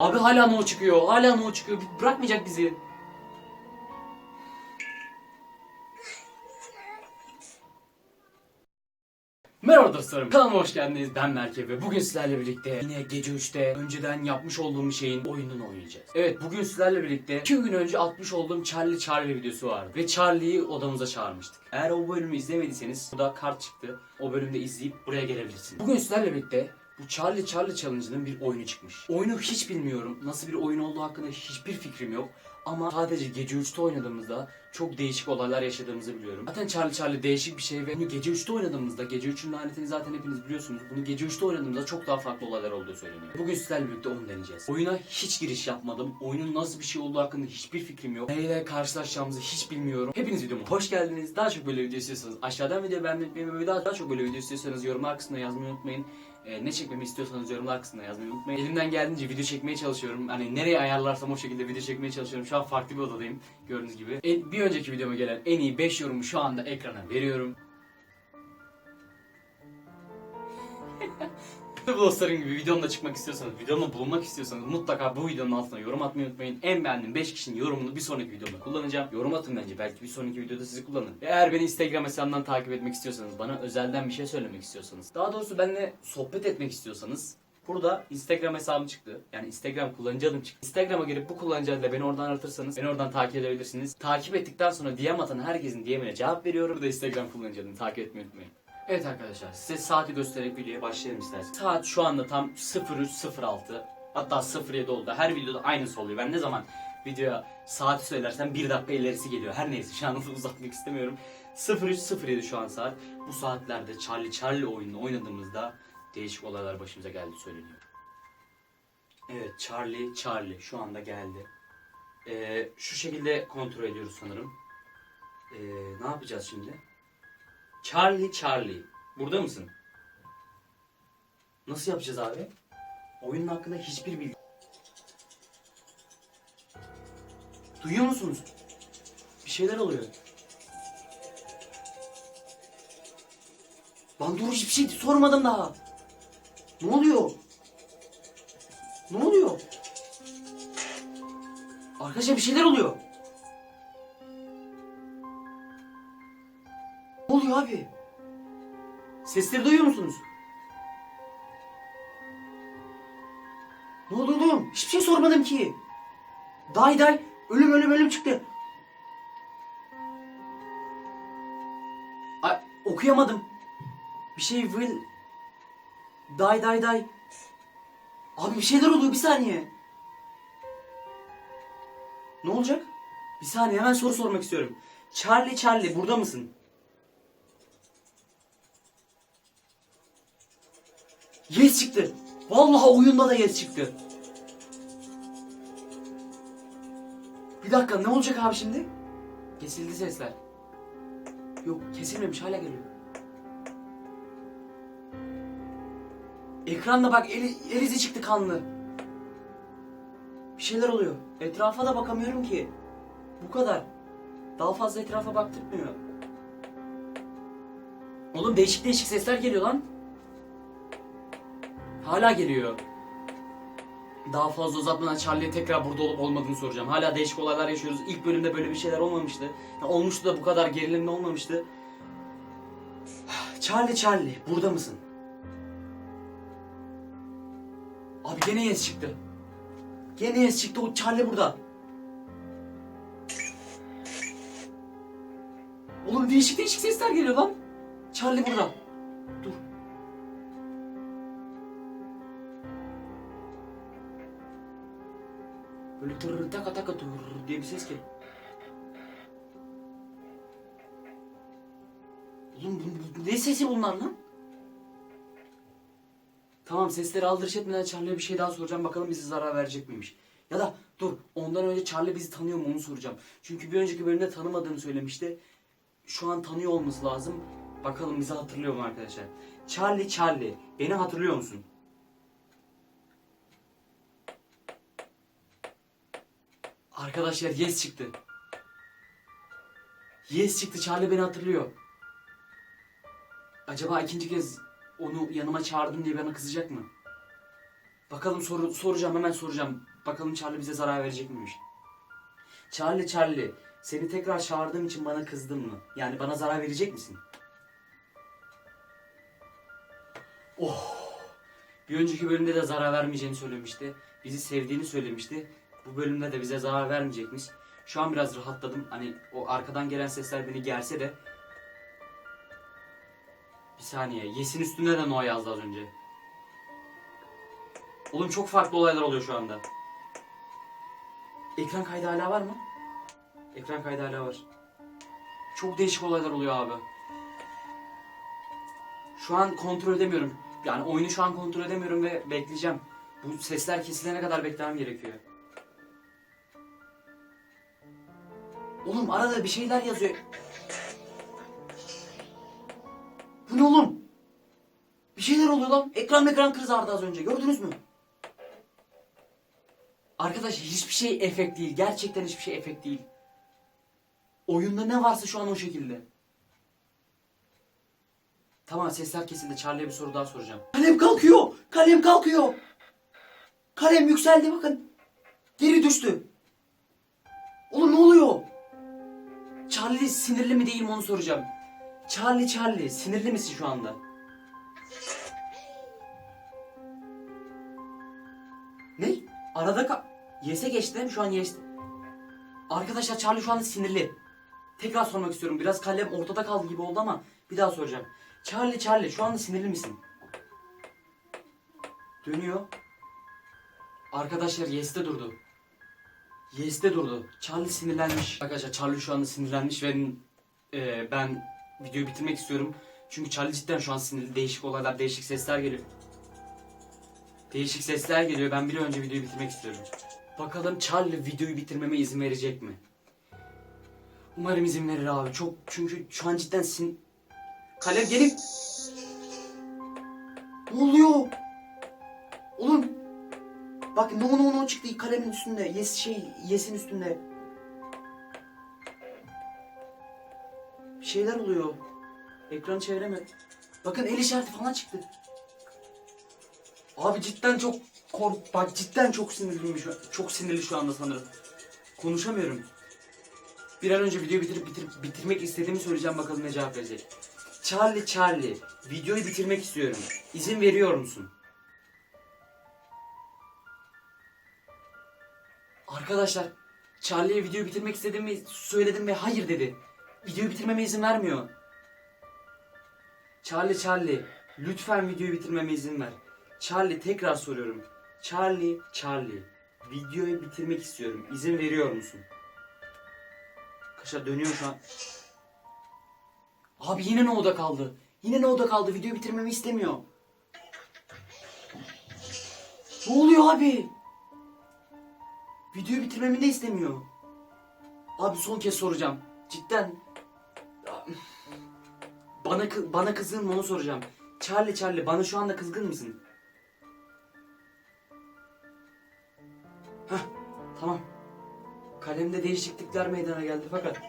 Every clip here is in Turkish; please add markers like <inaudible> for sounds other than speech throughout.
Abi hala no çıkıyor. Hala no çıkıyor. Bırakmayacak bizi. Merhaba dostlarım. Kanalıma hoş geldiniz. Ben Merke ve bugün sizlerle birlikte yine gece 3'te önceden yapmış olduğum şeyin oyununu oynayacağız. Evet bugün sizlerle birlikte 2 gün önce atmış olduğum Charlie Charlie videosu vardı. Ve Charlie'yi odamıza çağırmıştık. Eğer o bölümü izlemediyseniz burada kart çıktı. O bölümde izleyip buraya gelebilirsiniz. Bugün sizlerle birlikte bu Charlie Charlie Challenge'ının bir oyunu çıkmış. Oyunu hiç bilmiyorum. Nasıl bir oyun olduğu hakkında hiçbir fikrim yok. Ama sadece gece 3'te oynadığımızda çok değişik olaylar yaşadığımızı biliyorum. Zaten Charlie Charlie değişik bir şey ve bunu gece 3'te oynadığımızda, gece 3'ün lanetini zaten hepiniz biliyorsunuz. Bunu gece 3'te oynadığımızda çok daha farklı olaylar olduğu söyleniyor. Bugün sizlerle birlikte onu deneyeceğiz. Oyuna hiç giriş yapmadım. Oyunun nasıl bir şey olduğu hakkında hiçbir fikrim yok. Neyle karşılaşacağımızı hiç bilmiyorum. Hepiniz videoma hoş geldiniz. Daha çok böyle video istiyorsanız aşağıdan video beğenmeyi ve daha, daha çok böyle video istiyorsanız yorumlar kısmına yazmayı unutmayın. Ee, ne çekmemi istiyorsanız yorumlar kısmına yazmayı unutmayın. Elimden geldiğince video çekmeye çalışıyorum. Hani nereye ayarlarsam o şekilde video çekmeye çalışıyorum. Şu an farklı bir odadayım gördüğünüz gibi. En- bir önceki videoma gelen en iyi 5 yorumu şu anda ekrana veriyorum. <laughs> Dostlarım gibi videomda çıkmak istiyorsanız, videomda bulunmak istiyorsanız mutlaka bu videonun altına yorum atmayı unutmayın. En beğendiğim 5 kişinin yorumunu bir sonraki videomda kullanacağım. Yorum atın bence belki bir sonraki videoda sizi kullanırım. Eğer beni Instagram hesabından takip etmek istiyorsanız, bana özelden bir şey söylemek istiyorsanız, daha doğrusu benimle sohbet etmek istiyorsanız Burada Instagram hesabım çıktı. Yani Instagram kullanıcı adım çıktı. Instagram'a girip bu kullanıcı adıyla beni oradan aratırsanız beni oradan takip edebilirsiniz. Takip ettikten sonra DM atan herkesin DM'ine cevap veriyorum. Burada Instagram kullanıcı adını takip etmeyi unutmayın. Evet arkadaşlar size saati göstererek videoya başlayalım isterseniz. Saat şu anda tam 03.06 hatta 07 oldu. Her videoda aynısı oluyor. Ben ne zaman videoya saati söylersem 1 dakika ilerisi geliyor. Her neyse şu anda <laughs> uzatmak istemiyorum. 03.07 şu an saat. Bu saatlerde Charlie Charlie oyununu oynadığımızda değişik olaylar başımıza geldi söyleniyor. Evet Charlie Charlie şu anda geldi. Ee, şu şekilde kontrol ediyoruz sanırım. Ee, ne yapacağız şimdi? Charlie Charlie. Burada mısın? Nasıl yapacağız abi? Oyunun hakkında hiçbir bilgi. Duyuyor musunuz? Bir şeyler oluyor. Lan dur hiçbir şey sormadım daha. Ne oluyor? Ne oluyor? Arkadaşlar bir şeyler oluyor. Abi? Sesleri duyuyor musunuz? Ne oluyor oğlum? Hiçbir şey sormadım ki. Day day ölüm ölüm ölüm çıktı. Ay, okuyamadım. Bir şey will die die die. Abi bir şeyler oluyor bir saniye. Ne olacak? Bir saniye hemen soru sormak istiyorum. Charlie Charlie burada mısın? Yes çıktı. Vallahi oyunda da yes çıktı. Bir dakika ne olacak abi şimdi? Kesildi sesler. Yok kesilmemiş hala geliyor. Ekranda bak eli, el izi çıktı kanlı. Bir şeyler oluyor. Etrafa da bakamıyorum ki. Bu kadar. Daha fazla etrafa baktırmıyor. Oğlum değişik değişik sesler geliyor lan. Hala geliyor. Daha fazla uzatmadan Charlie'ye tekrar burada olup olmadığını soracağım. Hala değişik olaylar yaşıyoruz. İlk bölümde böyle bir şeyler olmamıştı. Ya olmuştu da bu kadar gerilimli olmamıştı. <sighs> Charlie Charlie burada mısın? Abi gene yes çıktı. Gene yes çıktı. O Charlie burada. Oğlum değişik değişik sesler geliyor lan. Charlie burada. Taka taka tır diye bir ses geliyor. Oğlum bu, bu- ne sesi bunlar lan? Tamam sesleri aldırış etmeden Charlie'ye bir şey daha soracağım bakalım bize zarar verecek miymiş. Ya da dur ondan önce Charlie bizi tanıyor mu onu soracağım. Çünkü bir önceki bölümde tanımadığını söylemişti. Şu an tanıyor olması lazım. Bakalım bizi hatırlıyor mu arkadaşlar. Charlie Charlie beni hatırlıyor musun? Arkadaşlar yes çıktı. Yes çıktı Charlie beni hatırlıyor. Acaba ikinci kez onu yanıma çağırdım diye bana kızacak mı? Bakalım soru, soracağım hemen soracağım. Bakalım Charlie bize zarar verecek miymiş? Charlie Charlie seni tekrar çağırdığım için bana kızdın mı? Yani bana zarar verecek misin? Oh. Bir önceki bölümde de zarar vermeyeceğini söylemişti. Bizi sevdiğini söylemişti. Bu bölümde de bize zarar vermeyecekmiş. Şu an biraz rahatladım. Hani o arkadan gelen sesler beni gelse de. Bir saniye. Yes'in üstünde de Noah yazdı az önce. Oğlum çok farklı olaylar oluyor şu anda. Ekran kaydı hala var mı? Ekran kaydı hala var. Çok değişik olaylar oluyor abi. Şu an kontrol edemiyorum. Yani oyunu şu an kontrol edemiyorum ve bekleyeceğim. Bu sesler kesilene kadar beklemem gerekiyor. Oğlum arada bir şeyler yazıyor. Bu ne oğlum? Bir şeyler oluyor lan. Ekran ekran kızardı az önce. Gördünüz mü? Arkadaş hiçbir şey efekt değil. Gerçekten hiçbir şey efekt değil. Oyunda ne varsa şu an o şekilde. Tamam sesler kesildi. Charlie'ye bir soru daha soracağım. Kalem kalkıyor. Kalem kalkıyor. Kalem yükseldi bakın. Geri düştü. Oğlum ne oluyor? Charlie sinirli mi değil mi onu soracağım. Charlie Charlie sinirli misin şu anda? Ne? Arada ka... Yes'e geçti mi? Şu an Yes'te. Arkadaşlar Charlie şu anda sinirli. Tekrar sormak istiyorum. Biraz kalem ortada kaldı gibi oldu ama bir daha soracağım. Charlie Charlie şu anda sinirli misin? Dönüyor. Arkadaşlar Yes'te durdu. Yes'te durdu. Charlie sinirlenmiş. Arkadaşlar Charlie şu anda sinirlenmiş ve e, ben videoyu bitirmek istiyorum. Çünkü Charlie cidden şu an sinirli. Değişik olaylar, değişik sesler geliyor. Değişik sesler geliyor. Ben bir önce videoyu bitirmek istiyorum. Bakalım Charlie videoyu bitirmeme izin verecek mi? Umarım izin verir abi. Çok çünkü şu an cidden sin... Kalem gelip... Ne oluyor? Oğlum. Bak no no no çıktı kalemin üstünde. Yes şey yes'in üstünde. Bir şeyler oluyor. Ekran çevireme. Bakın el işareti falan çıktı. Abi cidden çok kork bak cidden çok sinirliyim şu. Çok sinirli şu anda sanırım. Konuşamıyorum. Bir an önce videoyu bitirip bitirip bitirmek istediğimi söyleyeceğim bakalım ne cevap verecek. Charlie Charlie videoyu bitirmek istiyorum. İzin veriyor musun? Arkadaşlar Charlie'ye videoyu bitirmek istediğimi söyledim ve hayır dedi. Videoyu bitirmeme izin vermiyor. Charlie Charlie lütfen videoyu bitirmeme izin ver. Charlie tekrar soruyorum. Charlie Charlie videoyu bitirmek istiyorum. İzin veriyor musun? Kaşa dönüyor şu an. Abi yine ne oda kaldı? Yine ne oda kaldı? Videoyu bitirmemi istemiyor. Ne oluyor abi? Videoyu bitirmemi de istemiyor. Abi son kez soracağım. Cidden. Bana bana kızgın mı onu soracağım. Charlie Charlie bana şu anda kızgın mısın? Hah tamam. Kalemde değişiklikler meydana geldi fakat.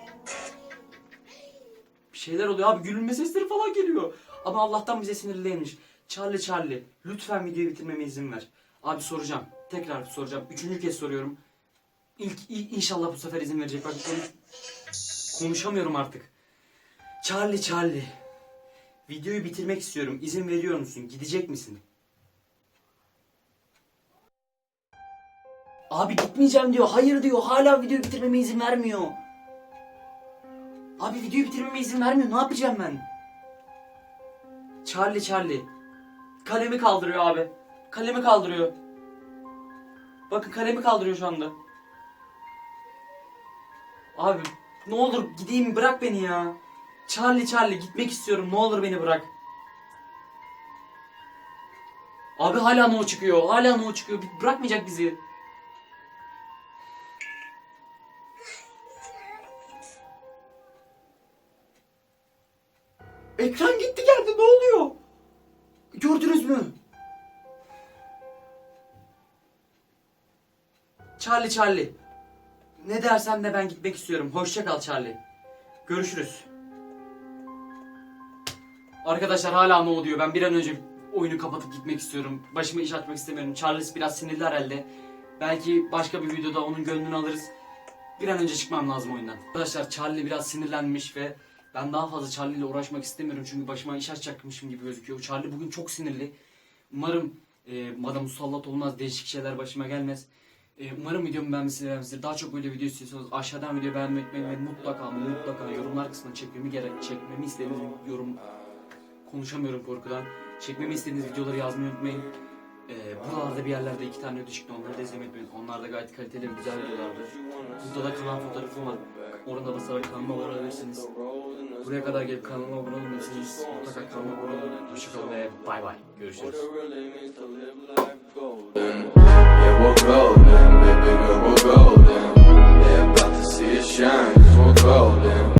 Bir şeyler oluyor abi gülünme sesleri falan geliyor. Ama Allah'tan bize sinirliymiş. Charlie Charlie lütfen videoyu bitirmeme izin ver. Abi soracağım. Tekrar soracağım. Üçüncü kez soruyorum. İlk inşallah bu sefer izin verecek. Bak konuş- konuşamıyorum artık. Charlie Charlie. Videoyu bitirmek istiyorum. İzin veriyor musun? Gidecek misin? Abi gitmeyeceğim diyor. Hayır diyor. Hala videoyu bitirmeme izin vermiyor. Abi videoyu bitirmeme izin vermiyor. Ne yapacağım ben? Charlie Charlie. Kalemi kaldırıyor abi. Kalemi kaldırıyor. Bakın kalemi kaldırıyor şu anda. Abi ne olur gideyim bırak beni ya. Charlie Charlie gitmek istiyorum. Ne olur beni bırak. Abi hala no çıkıyor. Hala no çıkıyor. Bırakmayacak bizi. Ekran gitti geldi. Ne oluyor? Gördünüz mü? Charlie Charlie. Ne dersen de ben gitmek istiyorum. Hoşça kal Charlie. Görüşürüz. Arkadaşlar hala no diyor. Ben bir an önce oyunu kapatıp gitmek istiyorum. Başıma iş açmak istemiyorum. Charles biraz sinirli herhalde. Belki başka bir videoda onun gönlünü alırız. Bir an önce çıkmam lazım oyundan. Arkadaşlar Charlie biraz sinirlenmiş ve ben daha fazla Charlie ile uğraşmak istemiyorum çünkü başıma iş açacakmışım gibi gözüküyor. Charlie bugün çok sinirli. Umarım e, madem musallat olmaz değişik şeyler başıma gelmez. E, umarım videomu beğenmişsiniz beğenmişsiniz. Daha çok böyle video istiyorsanız aşağıdan video beğenmeyi ve mutlaka mutlaka yorumlar kısmına çekmemi gerek çekmemi istediğiniz yorum konuşamıyorum korkudan. Çekmemi istediğiniz videoları yazmayı unutmayın. Ee, buralarda bir yerlerde iki tane ödü çıktı. Onları da izlemeyi unutmayın. Onlar da gayet kaliteli ve güzel videolardı. Burada da kanal fotoğrafım var. Orada basarak kanalıma abone olabilirsiniz. Buraya kadar gelip kanalıma abone olmalısınız. Mutlaka kanalıma abone olun. Hoşçakalın ve bay bay. Görüşürüz.